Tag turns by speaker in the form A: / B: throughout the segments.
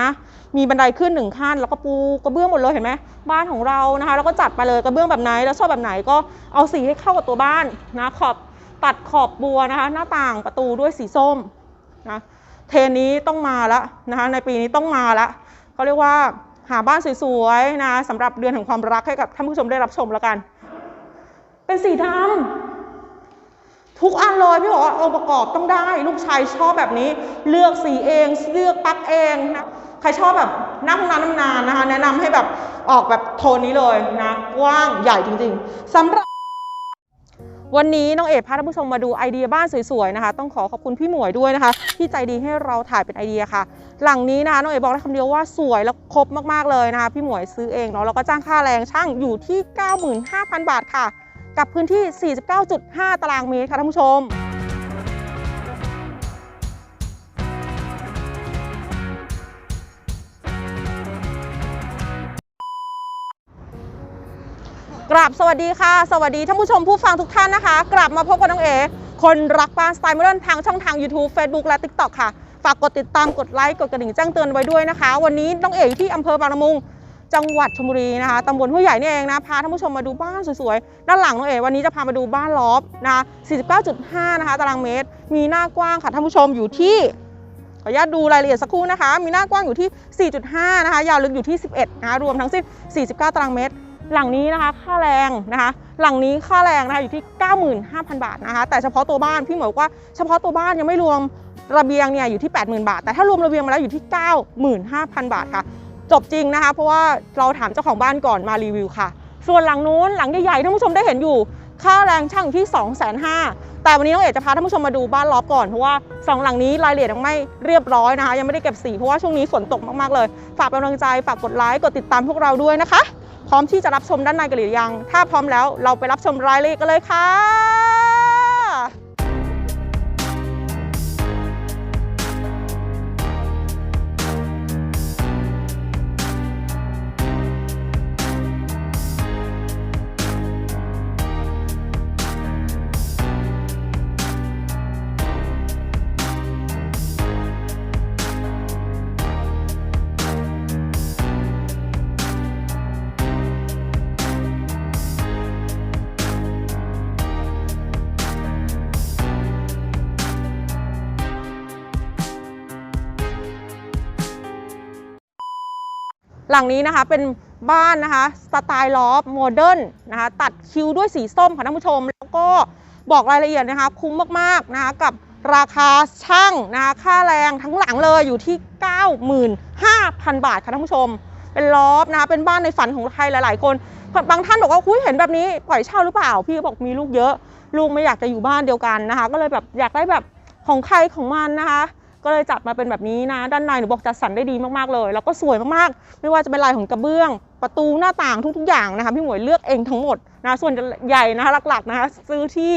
A: นะ มีบันไดขึ้นหนึ่งขั้นแล้วก็ปูกระเบื้องหมดเลยเห็นไหมบ้านของเรานะคะแล้วก็จัดไปเลยกระเบื้องแบบไหนแล้วชอบแบบไหนก็เอาสีให้เข้ากับตัวบ้านนะขอบตัดขอบบัวนะคะ หน้าต่างประตูด้วยสีส้มนะเทรนนี้ต้องมาละนะคะในปีนี้ต้องมาละเขาเรียกว่าหาบ้านสวยๆนะสำหรับเดือนแห่งความรักให้กับท่านผู้ชมได้รับชมแล้วกัน เป็นสีดำทุกอันเลยพี่บอกว่าองค์ประกอบต้องได้ ลูกชายชอบแบบนี้ เลือกสีเอง เลือกปักเองนะ ใครชอบแบบนั่งนานน้ำนานนะคะ แนะนำให้แบบออกแบบโทนนี้เลยนะ กว้างใหญ่จริง ๆสำหรับ วันนี้น้องเอ๋พาท่านผู้ชมมาดูไอเดียบ้านสวยๆนะคะ ต้องขอขอบคุณพี่หมวยด้วยนะคะ ที่ใจดีให้เราถ่ายเป็นไอเดียค่ะ หลังนี้นะคะน้องเอ๋บอกได้คำเดียวว่าสวยแล้วครบมากๆเลยนะคะ พี่หมวยซื้อเองเนาะแล้วก็จ้างค่าแรงช่างอยู่ที่ 95,000 บาทค่ะ กับพื้นที่ 49.5 ตารางเมตรค่ะท่านผู้ชม กราบสวัสดีค่ะ สวัสดีท่านผู้ชมผู้ฟังทุกท่านนะคะ กลับมาพบกับน้องเอคนรักบ้านสไตล์โมเดิร์นทางช่องทาง YouTube Facebook และ TikTok ค่ะ ฝากกดติดตามกดไลค์กดกระดิ่งแจ้งเตือนไว้ด้วยนะคะ วันนี้น้องเอ๋อยู่ที่อำเภอบางละมุง จังหวัดชลบุรีนะคะตำบลห้วยใหญ่นี่เองนะพาท่านผู้ชมมาดูบ้านสวยๆด้านหลังน้องเอ๋วันนี้จะพามาดูบ้านลอฟนะคะ49.5 นะคะตารางเมตร มีหน้ากว้างค่ะท่านผู้ชมอยู่ที่ขออนุญาตดูรายละเอียดสักครู่นะคะ มีหน้ากว้างอยู่ที่ 4.5 นะคะ ยาวลึกอยู่ที่ 11 นะคะ รวมทั้งสิ้น 49 ตารางเมตร หลังนี้นะคะค่าแรงนะคะ หลังนี้ค่าแรงนะคะอยู่ที่ 95,000 บาทนะคะ แต่เฉพาะตัวบ้านพี่หมวยบอกว่าเฉพาะตัวบ้านยังไม่รวมระเบียงเนี่ยอยู่ที่ 80,000 บาท แต่ถ้ารวมระเบียงมาแล้วอยู่ที่ 95,000 บาทค่ะจบจริงนะคะ เพราะว่าเราถามเจ้าของบ้านก่อนมารีวิวค่ะ ส่วนหลังนู้นหลังใหญ่ๆท่านผู้ชมได้เห็นอยู่ ค่าแรงช่างที่ 250,000แต่วันนี้น้องเอกจะพาท่านผู้ชมมาดูบ้านล็อบก่อนเพราะว่าสองหลังนี้รายละเอียดยังไม่เรียบร้อยนะคะ ยังไม่ได้เก็บสีเพราะว่าช่วงนี้ฝนตกมากๆเลย ฝากเป็นกำลังใจฝากกดไลค์กดติดตามพวกเราด้วยนะคะ พร้อมที่จะรับชมด้านในกันหรือยัง ถ้าพร้อมแล้วเราไปรับชมรายละเอียดกันเลยค่ะ หลังนี้นะคะเป็นบ้านนะคะสไตล์ลอฟโมเดิร์นนะคะตัดคิวด้วยสีส้มค่ะท่านผู้ชม แล้วก็บอกรายละเอียดนะคะ คุ้มมากๆนะคะกับราคาช่างนะคะค่าแรงทั้งหลังเลยอยู่ที่ 95,000 บาทค่ะท่านผู้ชม เป็นลอฟนะคะเป็นบ้านในฝันของใครหลาย ๆ คนบางท่านบอกว่าคุยเห็นแบบนี้ปล่อยเช่าหรือเปล่า พี่บอกมีลูกเยอะ ลูกไม่อยากจะอยู่บ้านเดียวกันนะคะ ก็เลยแบบอยากได้แบบของใครของมันนะคะ ก็เลยจัดมาเป็นแบบนี้นะ ด้านในหนูบอกจัดสรรได้ดีมากๆเลย แล้วก็สวยมากๆ ไม่ว่าจะเป็นลายของกระเบื้อง ประตูหน้าต่างทุกๆอย่างนะคะพี่หมวยเลือกเองทั้งหมดนะส่วนใหญ่นะคะหลักๆนะคะซื้อที่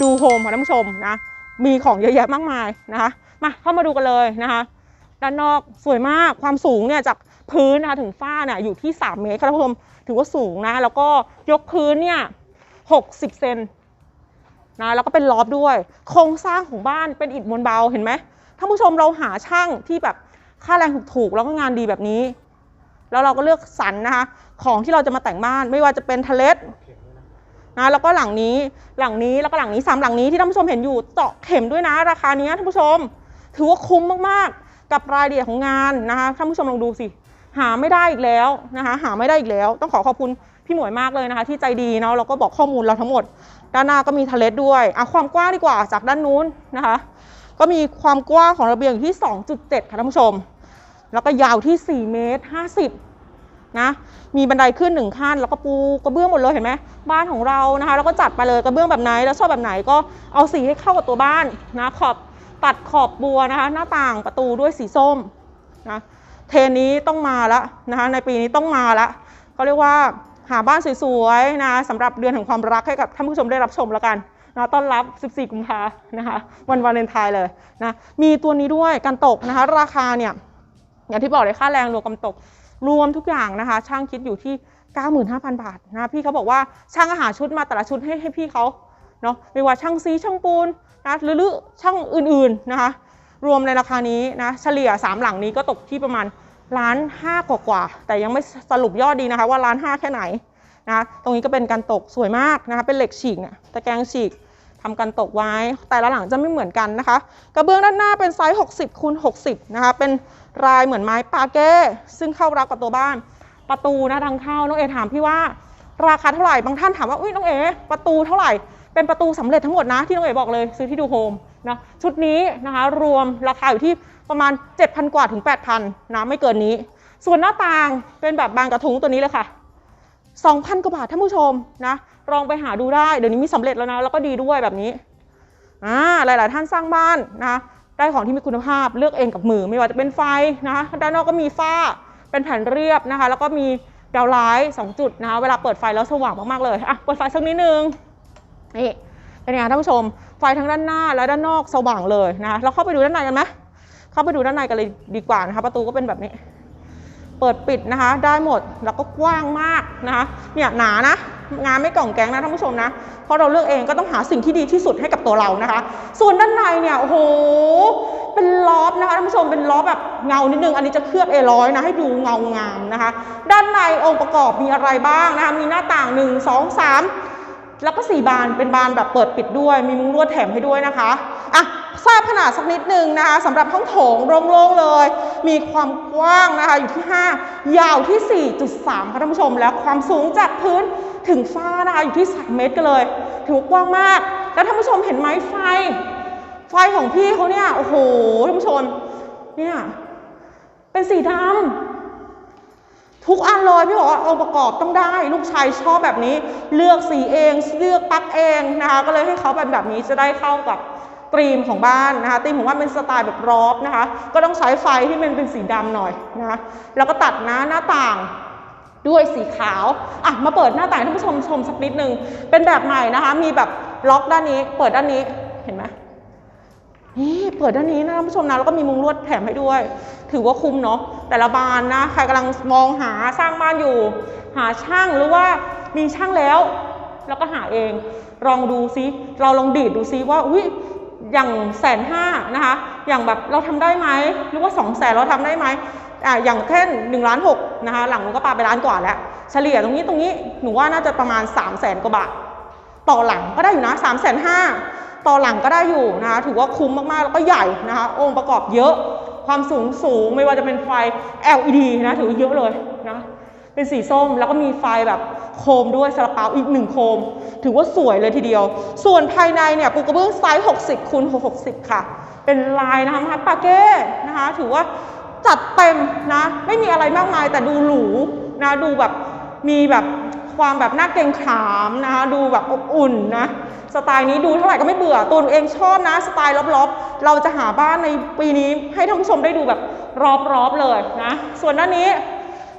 A: ดูโฮมค่ะท่านผู้ชมนะมีของเยอะแยะมากมายนะคะมาเข้ามาดูกันเลยนะคะด้านนอกสวยมากความสูงเนี่ยจากพื้นนะคะถึงฝ้าเนี่ยอยู่ที่ 3 เมตรค่ะท่านผู้ชมถือว่าสูงนะ แล้วก็ยกพื้นเนี่ย60 เซนนะแล้วก็เป็นลอฟด้วย โครงสร้างของบ้านเป็นอิฐมวลเบาเห็นไหม ท่านผู้ชมเราหาช่างที่แบบค่าแรงถูกๆแล้วก็งานดีแบบนี้ แล้วเราก็เลือกสรรนะคะ ของที่เราจะมาแต่งบ้าน ไม่ว่าจะเป็นทะเลสนะแล้วก็หลังนี้หลังนี้แล้วก็หลังนี้สามหลังนี้ที่ท่านผู้ชมเห็นอยู่เจาะเข็มด้วยนะ ราคานี้ท่านผู้ชม ถือว่าคุ้มมากๆ กับรายละเอียดของงานนะคะท่านผู้ชมลองดูสิหาไม่ได้อีกแล้วนะคะ หาไม่ได้อีกแล้ว ต้องขอขอบคุณพี่หมวยมากเลยนะคะ ที่ใจดีเนาะแล้วก็บอกข้อมูลเราทั้งหมด ด้านหน้าก็มีทะเลสด้วยอะความกว้างดีกว่าจากด้านนู้นนะคะ ก็มีความกว้างของระเบียงอยู่ที่ 2.7 ค่ะท่านผู้ชม แล้วก็ยาวที่ 4 เมตร 50 นะ มีบันไดขึ้นหนึ่งขั้น แล้วก็ปูกระเบื้องหมดเลยเห็นไหม บ้านของเรานะคะ แล้วก็จัดไปเลยกระเบื้องแบบไหน แล้วชอบแบบไหนก็เอาสีให้เข้ากับตัวบ้านนะ ขอบตัดขอบบัวนะคะ หน้าต่างประตูด้วยสีส้มนะ เทรนนี้ต้องมาละนะคะ ในปีนี้ต้องมาละก็เรียกว่าหาบ้านสวยๆนะสำหรับเดือนแห่งความรักให้กับท่านผู้ชมได้รับชมแล้วกัน นะต้อนรับ 14 กุมภานะคะวันวาเลนไทน์เลยนะมีตัวนี้ด้วยกันตกนะคะ ราคาเนี่ยอย่างที่บอกเลยค่าแรงรวมกันตกรวมทุกอย่างนะคะ ช่างคิดอยู่ที่ 95,000 บาทนะพี่เขาบอกว่าช่างอาหารชุดมาแต่ละชุดให้ให้พี่เขาเนาะไม่ว่าช่างซีช่างปูนนะหรือช่างอื่นๆนะคะรวมในราคานี้นะเฉลี่ย 3 หลังนี้ก็ตกที่ประมาณล้านห้ากว่าๆแต่ยังไม่สรุปยอดดีนะคะว่าล้านห้าแค่ไหนนะคะตรงนี้ก็เป็นการตกสวยมากนะคะเป็นเหล็กฉีกเนี่ยตะแกรงฉีก ทำการตกไว้ แต่ละหลังจะไม่เหมือนกันนะคะ กระเบื้องด้านหน้าเป็นไซส์ 60คูณ60 นะคะ เป็นลายเหมือนไม้ปาเก้ ซึ่งเข้ารับกับตัวบ้าน ประตูนะทางเข้า น้องเอถามพี่ว่า ราคาเท่าไหร่ บางท่านถามว่าอุ้ยน้องเอ ประตูเท่าไหร่ เป็นประตูสำเร็จทั้งหมดนะ ที่น้องเอบอกเลย ซื้อที่ดูโฮมนะ ชุดนี้นะคะรวมราคาอยู่ที่ประมาณ 7,000 กว่าถึง 8,000นะ ไม่เกินนี้ ส่วนหน้าต่างเป็นแบบบานกระทุงตัวนี้เลยค่ะ 2,000 กว่าบาทท่านผู้ชมนะลองไปหาดูได้ เดี๋ยวนี้มีสำเร็จแล้วนะ แล้วก็ดีด้วยแบบนี้อ่าหลาย ๆ ท่านสร้างบ้านนะได้ของที่มีคุณภาพเลือกเองกับมือ ไม่ว่าจะเป็นไฟนะคะด้านนอกก็มีฝ้าเป็นแผ่นเรียบนะคะ แล้วก็มีดาวไลท์สองจุดนะคะเวลาเปิดไฟแล้วสว่างมาก ๆ เลยอะเปิดไฟสักนิดนึงนี่เป็นไงท่านผู้ชม ไฟทั้งด้านหน้าและด้านนอกสว่างเลยนะคะเราเข้าไปดูด้านในกันไหมเข้าไปดูด้านในกันเลยดีกว่านะคะประตูก็เป็นแบบนี้ เปิดปิดนะคะ ได้หมดแล้วก็กว้างมากนะคะเนี่ยหนานะ งานไม่กล่องแกงนะท่านผู้ชมนะ เพราะเราเลือกเองก็ต้องหาสิ่งที่ดีที่สุดให้กับตัวเรานะคะ ส่วนด้านในเนี่ยโอ้โหเป็นล้อฟนะคะท่านผู้ชมเป็นล้อแบบเงานิดนึง อันนี้จะเคลือบเอร้อยนะให้ดูเงางามนะคะ ด้านในองค์ประกอบมีอะไรบ้างนะคะมีหน้าต่าง 1 2 3 แล้วก็ 4 บานเป็นบานแบบเปิดปิดด้วย มีมุ้งลวดแถมให้ด้วยนะคะอะ ทราบขนาดสักนิดนึงนะคะสำหรับห้องโถงโล่งๆเลย มีความกว้างนะคะอยู่ที่ 5 ยาวที่ 4.3 ค่ะท่านผู้ชม แล้วความสูงจากพื้นถึงฟ้านะคะอยู่ที่ 3 เมตรกันเลย ถือว่ากว้างมาก แล้วท่านผู้ชมเห็นไหมไฟ ไฟของพี่เขาเนี่ย โอ้โหท่านผู้ชม เนี่ย เป็นสีดำทุกอันเลยพี่บอกว่าองค์ประกอบต้องได้ ลูกชายชอบแบบนี้ เลือกสีเอง เลือกปลั๊กเองนะคะก็เลยให้เขาเป็นแบบนี้จะได้เข้ากับ ตรีมของบ้านนะคะตีมของบ้านเป็นสไตล์แบบรอบนะคะ ก็ต้องใช้ไฟที่มันเป็นสีดำหน่อยนะคะแล้วก็ตัดนะหน้าต่างด้วยสีขาวอะมาเปิดหน้าต่างท่านผู้ชมชมสักนิดนึงเป็นแบบใหม่นะคะ มีแบบล็อกด้านนี้ เปิดด้านนี้เห็นไหมนี่เปิดด้านนี้นะท่านผู้ชมนะแล้วก็มีมุงลวดแถมให้ด้วย ถือว่าคุ้มเนาะแต่ละบานนะใครกำลังมองหาสร้างบ้านอยู่ หาช่างหรือว่ามีช่างแล้ว แล้วก็หาเองลองดูซิ เราลองดีดดูซิว่าอุ้ย อย่างแสนห้านะคะ อย่างแบบเราทำได้ไหมหรือว่าสองแสนเราทำได้ไหมอ่าอย่างเช่นหนึ่งล้านหกนะคะหลังมันก็ปาไปล้านกว่าแล้ว เฉลี่ยตรงนี้ตรงนี้หนูว่าน่าจะประมาณ3ามแสนกว่าบาทต่อหลังก็ได้อยู่นะ3ามแสนห้าต่อหลังก็ได้อยู่นะคะถือว่าคุ้มมากๆแล้วก็ใหญ่นะคะ องค์ประกอบเยอะความสูงสูงไม่ว่าจะเป็นไฟ LED นะถือว่าเยอะเลยนะเป็นสีส้มแล้วก็มีไฟแบบโคมด้วยซาลาเปาอีกหนึ่งโคม ถือว่าสวยเลยทีเดียว ส่วนภายในเนี่ยปูกระเบื้องไซส์ 60คูณ60 ค่ะ เป็นลายนะคะมาปาเก้นะคะ ถือว่าจัดเต็มนะ ไม่มีอะไรมากมายแต่ดูหรูนะดูแบบมีแบบความแบบน่าเกรงขามนะคะดูแบบอบอุ่นนะสไตล์นี้ดูเท่าไหร่ก็ไม่เบื่อตัวเองชอบนะสไตล์รอบๆ เราจะหาบ้านในปีนี้ให้ท่านผู้ชมได้ดูแบบรอบๆเลยนะส่วนด้านนี้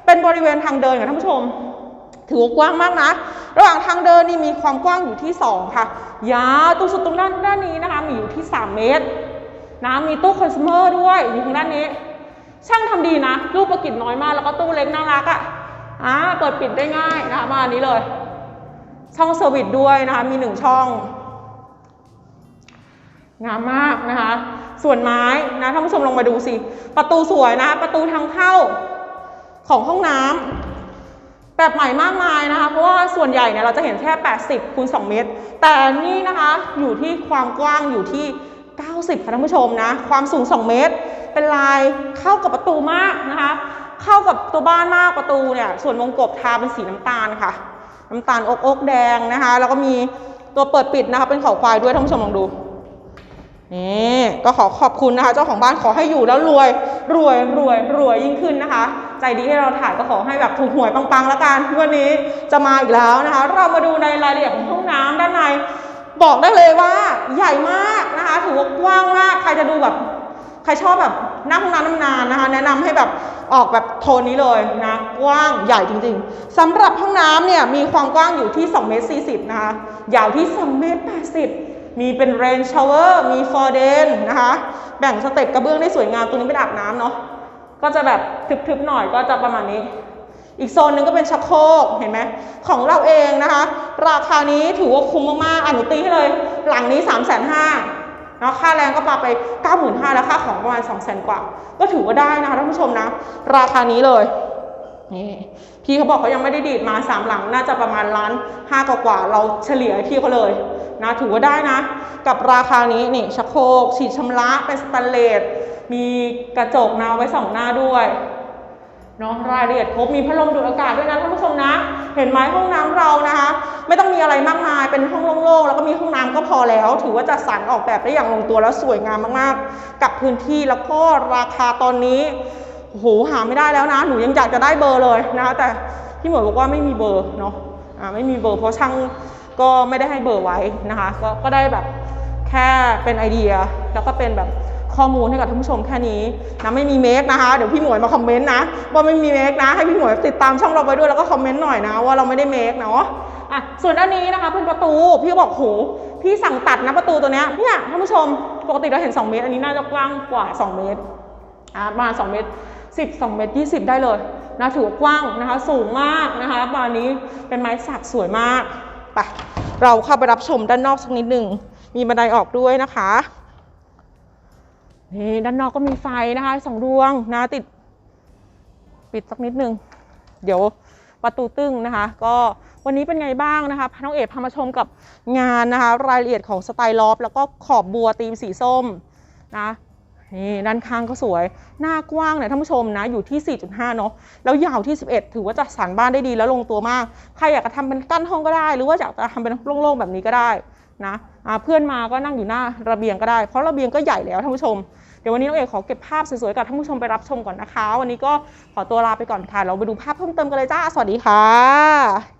A: เป็นบริเวณทางเดินค่ะท่านผู้ชม ถือว่ากว้างมากนะ ระหว่างทางเดินนี่มีความกว้างอยู่ที่ 2 ค่ะ ยาวตรงสุดตรงด้านด้านนี้นะคะมีอยู่ที่ 3 เมตรนะมีตู้คอน sumer ด้วยอยู่ทางด้านนี้ ช่างทำดีนะรูปประกิจน้อยมากแล้วก็ตู้เล็กน่ารักอะ่ะอ่าเปิดปิดได้ง่ายนะคะมาอันนี้เลย ช่องเซอร์วิสด้วยนะคะมีหนึ่งช่อง งามมากนะคะ ส่วนไม้นะท่านผู้ชมลองมาดูสิ ประตูสวยนะ ประตูทางเข้าของห้องน้ำ แบบใหม่มากมายนะคะ เพราะว่าส่วนใหญ่เนี่ยเราจะเห็นแค่ 80คูณ2เมตร แต่นี่นะคะอยู่ที่ความกว้างอยู่ที่ 90ค่ะท่านผู้ชมนะ ความสูง 2 เมตร เป็นลายเข้ากับประตูมากนะคะ เข้ากับตัวบ้านมากประตูเนี่ยส่วนวงกบทาเป็นสีน้ำตาลค่ะ น้ำตาลอกอกแดงนะคะ แล้วก็มีตัวเปิดปิดนะคะเป็นเขาควายด้วยท่านผู้ชมลองดู นี่ก็ขอขอบคุณนะคะ เจ้าของบ้านขอให้อยู่แล้วรวย รวยรวยรวยยิ่งขึ้นนะคะ ใจดีให้เราถ่ายก็ขอให้แบบถูกหวยปังๆแล้วกันวันนี้จะมาอีกแล้วนะคะ เรามาดูในรายละเอียดของห้องน้ำด้านใน บอกได้เลยว่าใหญ่มากนะคะ ถือว่ากว้างมากใครจะดูแบบใครชอบแบบนั่งห้องน้ำนานๆนะคะ แนะนำให้แบบออกแบบโทนนี้เลยนะกว้างใหญ่จริงๆสำหรับห้องน้ำเนี่ยมีความกว้างอยู่ที่2เมตร40นะคะยาวที่2เมตร80 มีเป็นเรนช o เวอร์มีฟอร์เดนนะคะ แบ่งสเต็ปกระเบื้องได้สวยงามตัวนี้เป็นอาบน้ำเนาะ ก็จะแบบทึบๆหน่อยก็จะประมาณนี้ อีกโซนหนึ่งก็เป็นชักโครกเห็นไหมของเราเองนะคะ ราคานี้ถือว่าคุ้มมากๆอะหนูตีให้เลย หลังนี้3ามแสนห้านะค่าแรงก็ปาไป 95,000แล้วค่าของประมาณ 200,000 กว่า ก็ถือว่าได้นะคะท่านผู้ชมนะ ราคานี้เลยนี่พี่เขาบอกเขายังไม่ได้ดีดมาสามหลังน่าจะประมาณล้านห้ากว่าเราเฉลี่ยพี่เขาเลย นะถือว่าได้นะ กับราคานี้นี่ชักโครกฉีดชำระเป็นสแตนเลสมีกระจกนาไว้สองหน้าด้วยเนาะรายละเอียดครบมีพัดลมดูดอากาศด้วยนะท่านผู้ชมนะ เห็นไหมห้องน้ำเรานะคะ ไม่ต้องมีอะไรมากมายเป็นห้องโล่งๆแล้วก็มีห้องน้ำก็พอแล้ว ถือว่าจัดสรรออกแบบได้อย่างลงตัวแล้วสวยงามมากๆ กับพื้นที่แล้วก็ราคาตอนนี้โอ้โหหาไม่ได้แล้วนะ หนูยังอยากจะได้เบอร์เลยนะคะแต่พี่หมวยบอกว่าไม่มีเบอร์เนาะอ่าไม่มีเบอร์เพราะช่าง ก็ไม่ได้ให้เบอร์ไว้นะคะก็ก็ได้แบบแค่เป็นไอเดีย แล้วก็เป็นแบบข้อมูลให้กับท่านผู้ชมแค่นี้นะไม่มีเมคนะคะ เดี๋ยวพี่หมวยมาคอมเมนต์นะว่าไม่มีเมคนะให้พี่หมวยติดตามช่องเราไปด้วยแล้วก็คอมเมนต์หน่อยนะว่าเราไม่ได้เมคเนาะอะส่วนด้านนี้นะคะเป็นประตูพี่บอกโหพี่สั่งตัดนะประตูตัวเนี้ยเนี่ยท่านผู้ชมปกติเราเห็น 2 เมตร อันนี้น่าจะกว้างกว่า 2 เมตรอ่าประมาณ2เมตร10 2เมตร20 ได้เลยนะถือว่ากว้างนะคะสูงมากนะคะบานนี้เป็นไม้สักสวยมากไป เราเข้าไปรับชมด้านนอกสักนิดหนึ่ง มีบันไดออกด้วยนะคะนี่ด้านนอกก็มีไฟนะคะสองดวงนะติด ปิดสักนิดหนึ่งเดี๋ยวประตูตึ้งนะคะ ก็วันนี้เป็นไงบ้างนะคะพน้องเอกพามาชมกับงานนะคะ รายละเอียดของสไตล์ลอฟแล้วก็ขอบบัวตีมสีส้มนะ นี่ด้านข้างก็สวย หน้ากว้างเนี่ยท่านผู้ชมนะอยู่ที่ 4.5 เนาะแล้วยาวที่ 11 ถือว่าจัดสรรบ้านได้ดีแล้วลงตัวมาก ใครอยากจะทำเป็นกั้นห้องก็ได้ หรือว่าอยากจะทำเป็นโล่งๆแบบนี้ก็ได้นะเพื่อนมาก็นั่งอยู่หน้าระเบียงก็ได้ เพราะระเบียงก็ใหญ่แล้วท่านผู้ชม เดี๋ยววันนี้น้องเอกขอเก็บภาพสวยๆกับท่านผู้ชมไปรับชมก่อนนะคะ วันนี้ก็ขอตัวลาไปก่อนค่ะ เราไปดูภาพเพิ่มเติมกันเลยจ้า สวัสดีค่ะ